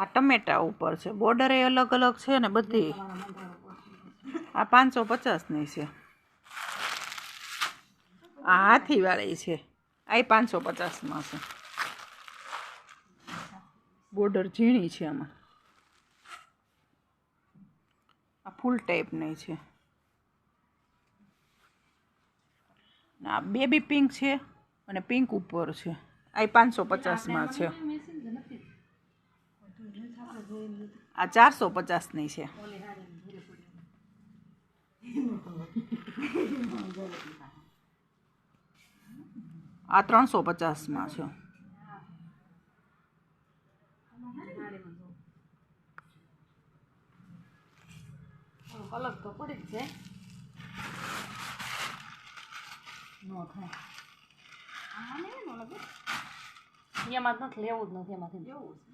આ ટમેટા ઉપર છે. બોર્ડર એ અલગ અલગ છે ને બધી. આ પાંચસો પચાસની છે. આ હાથીવાળી છે. આ પાંચસો પચાસમાં છે. બોર્ડર ઝીણી છે આમાં. આ ફૂલ ટાઈપની છે. આ બેબી પિંક છે અને પિંક ઉપર છે. આ પાંચસો પચાસમાં છે. આ ચારસો પચાસની છે. આ ત્રણસો પચાસમાં છે. અલગ તો પડી જ જાય. નો થાય. આમાં નહીં એમાં નથી લેવું જ નથી એમાંથી. લેવું છે